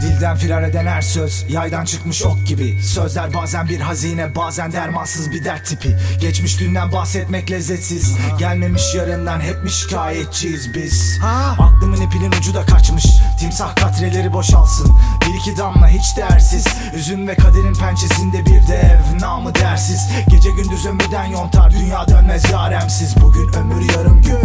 Kalpten firar eden her söz Yaydan çıkmış ok gibi. Sözler bazen bir hazine Bazen dermansız bir dert tipi. Geçmiş dünden bahsetmek lezzetsiz. Gelmemiş yarından hep mi şikayetçiyiz biz? Aklımın ipinin ucu da kaçmış. Timsah katreleri boşalsın. Bir iki damla hiç değersiz. Üzün ve kaderin pençesinde bir dev Namı dersiz. Gece gündüz ömürden yontar. Dünya dönmez yaremsiz. Bugün ömür yarım gün.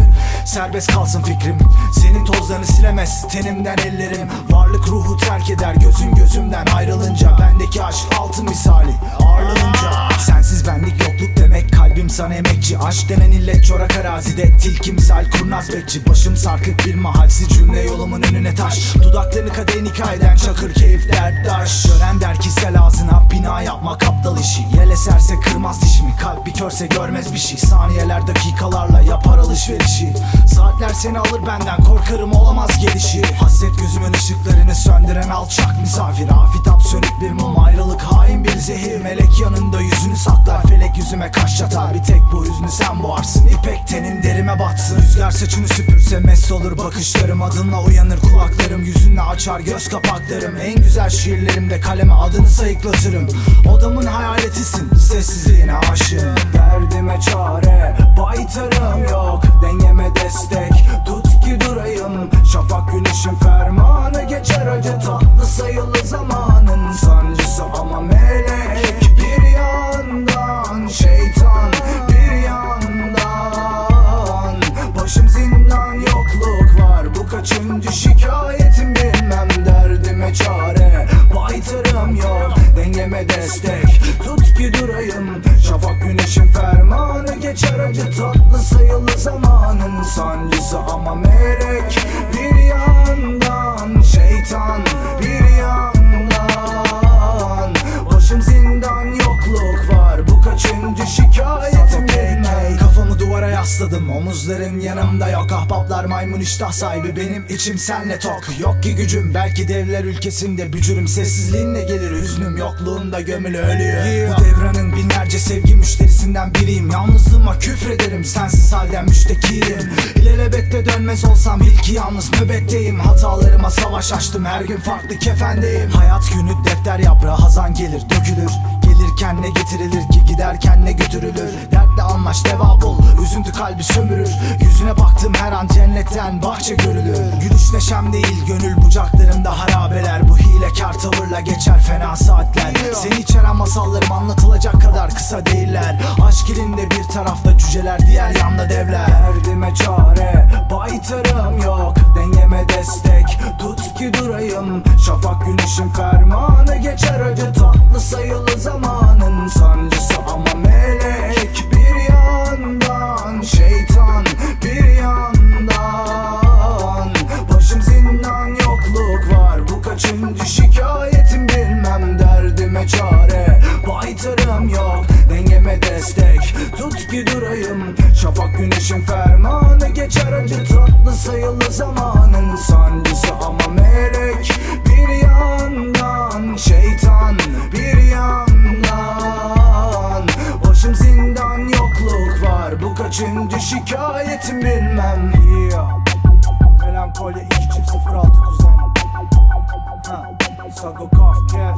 Serbest kalsın fikrim. Senin tozlarını silemez tenimden ellerim. Varlık ruhu terk eder gözün gözümden ayrılınca. Bendeki aşk altın misali ağırlanınca. Sensiz benlik yokluk demek kalbim sana emekçi. Aşk denen illet çorak arazide tilki misal kurnaz bekçi. Başım sarkık bir mahalsiz cümle yolumun önüne taş. Dudaklarını kadehin hikayeden çakır keyif derttaş Gören der ki sel ağzına bina yapmak aptal işi eserse kırmaz dişimi. Kalp bir körse görmez bir şey. Saniyeler dakikalarla yapar alışverişi. Saatler seni alır benden korkarım olamaz gelişi. Hasret gözümün ışıklarını söndüren alçak misafir. Afitap sönük bir mum ayrılık hain bir zehir. Melek yanında yüzünü saklar felek yüzüme kaş çatar. Bir tek bu hüznü sen boğarsın. İpek tenin derime batsın. Rüzgar saçını süpürse mest olur bakışlarım. Adınla uyanır kulaklarım. Yüzünle açar göz kapaklarım. En güzel şiirlerimde kaleme adını sayıklatırım. Odamın hayaletisin. Sessizliğine aşığım. Derdime çare destek tut ki durayım Şafak güneşin fermanı. Geçer acı tatlı sayılı zamanın sancısı. Ama melek Bir yandan şeytan bir yandan. Başım zindan yokluk var. Bu kaçıncı Kafamı duvara yasladım omuzların yanımda yok. Ahbaplar maymun iştah sahibi benim içim senle tok. Yok ki gücüm belki devler ülkesinde bücürüm. Sessizliğinle gelir hüznüm yokluğunda gömülü ölüyor. Bu devranın binlerce sevgi müşterisinden biriyim. Yalnızlığıma küfrederim sensiz halden müştekiyim. İlelebette dönmez olsam bil ki yalnız nöbetteyim. Hatalarıma savaş açtım her gün farklı kefendeyim. Hayat günü defter yaprağı hazan gelir dökülür Gelirken ne getirilir ki? Giderken ne götürülür? Dertle anlaş deva bul. Üzüntü kalbi sömürür. Yüzüne baktım her an cennetten bahçe görülür. Gülüş neşem değil gönül bucaklarımda harabeler. Bu hilekar tavırla geçer fena saatler. Seni içeren masallarım anlatılacak kadar kısa değiller. Aşk ilinde bir tarafta cüceler diğer yanda devler. Derdime çare baytarım yok ki durayım. Şafak güneşin fermanı geçer acı tatlı sayılı zamanın. Sancısı ama durayım Şafak güneşin fermanı geçer acı tatlı sayılı zamanın sancısı ama melek bir yandan şeytan bir yandan Başım zindan yokluk var bu kaçıncı şikayetim bilmem yeah. Melankoli 2 çift 06 kuzen. Sago Kaf Kef